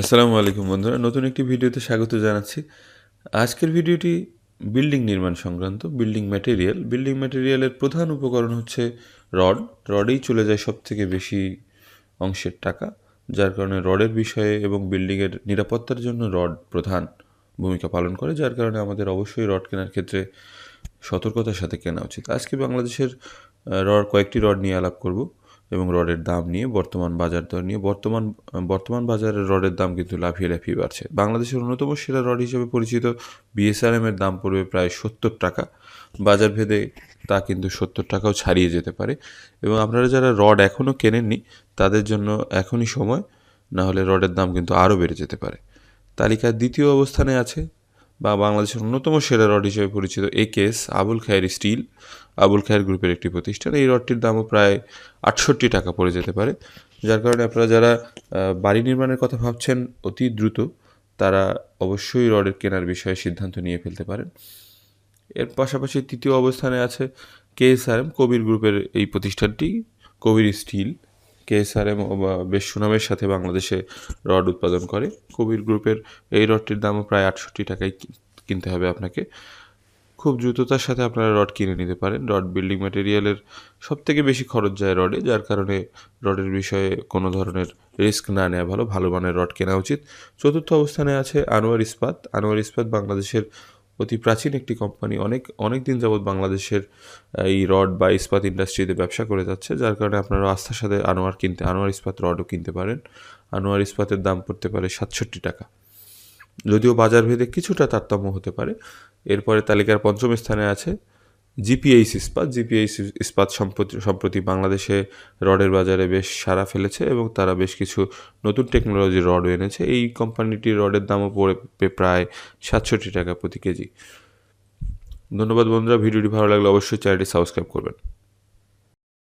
আসসালামু আলাইকুম বন্ধুরা, নতুন একটি ভিডিওতে স্বাগত জানাচ্ছি। আজকের ভিডিওটি বিল্ডিং নির্মাণ সংক্রান্ত, বিল্ডিং ম্যাটেরিয়াল। বিল্ডিং ম্যাটেরিয়ালের প্রধান উপকরণ হচ্ছে রড। রডেই চলে যায় সব থেকে বেশি অংশের টাকা, যার কারণে রডের বিষয়ে এবং বিল্ডিংয়ের নিরাপত্তার জন্য রড প্রধান ভূমিকা পালন করে, যার কারণে আমাদের অবশ্যই রড কেনার ক্ষেত্রে সতর্কতার সাথে কেনা উচিত। আজকে বাংলাদেশের রড, কয়েকটি রড নিয়ে আলাপ করব। এবং রডের দাম নিয়ে বর্তমান বাজার দর নিয়ে বর্তমান বর্তমান বাজারে রডের দাম কিন্তু লাফিয়ে লাফিয়ে বাড়ছে। বাংলাদেশের অন্যতম সেরা রড হিসেবে পরিচিত বিএসআরএম এর দাম পড়বে প্রায় সত্তর টাকা। বাজার ভেদে তা কিন্তু সত্তর টাকাও ছাড়িয়ে যেতে পারে। এবং আপনারা যারা রড এখনও কেনেননি, তাদের জন্য এখনই সময়, না হলে রডের দাম কিন্তু আরও বেড়ে যেতে পারে। তালিকার দ্বিতীয় অবস্থানে আছে বা বাংলাদেশের অন্যতম সেরা রড হিসেবে পরিচিত এ একেএস আবুল খায়ের স্টিল, আবুল খায়ের গ্রুপের একটি প্রতিষ্ঠান। এই রডটির দামও প্রায় আটষট্টি টাকা পড়ে যেতে পারে। যার কারণে আপনারা যারা বাড়ি নির্মাণের কথা ভাবছেন অতি দ্রুত তারা অবশ্যই রডের কেনার বিষয়ে সিদ্ধান্ত নিয়ে ফেলতে পারেন। এর পাশাপাশি তৃতীয় অবস্থানে আছে কেএসআরএম কবির গ্রুপের এই প্রতিষ্ঠানটি, কবির স্টিল। কেএসআরএম বেশ সুনামের সাথে বাংলাদেশে রড উৎপাদন করে। কবির গ্রুপের এই রডটির দামও প্রায় আটষট্টি টাকায় কিনতে হবে আপনাকে। খুব দ্রুততার সাথে আপনারা রড কিনে নিতে পারেন। রড বিল্ডিং ম্যাটেরিয়ালের সব থেকে বেশি খরচ যায় রডে, যার কারণে রডের বিষয়ে কোনো ধরনের রিস্ক না নেওয়া ভালো। ভালো মানের রড কেনা উচিত। চতুর্থ অবস্থানে আছে আনোয়ার ইস্পাত। আনোয়ার ইস্পাত বাংলাদেশের অতি প্রাচীন একটি কোম্পানি অনেক অনেক দিন যাবৎ বাংলাদেশের এই রড বা ইস্পাত ইন্ডাস্ট্রিতে ব্যবসা করে যাচ্ছে, যার কারণে আপনারা আস্থার সাথে আনোয়ার কিনতে, আনোয়ার ইস্পাত রডও কিনতে পারেন। আনোয়ার ইস্পাতের দাম পড়তে পারে সাতষট্টি টাকা। যদিও বাজার ভেদে কিছুটা তারতম্য হতে পারে, এরপরে তালিকার পঞ্চম স্থানে আছে জিপিএইচ ইস্পাত জিপিএইচ ইস্পাত সম্প্রতি সম্প্রতি বাংলাদেশে রডের বাজারে বেশ সারা ফেলেছে এবং তারা বেশ কিছু নতুন টেকনোলজির রড এনেছে। এই কোম্পানিটির রডের দামও পড়ে প্রায় সাতষট্টি টাকা প্রতি কেজি। ধন্যবাদ বন্ধুরা, ভিডিওটি ভালো লাগলে অবশ্যই চ্যানেলটি সাবস্ক্রাইব করবেন।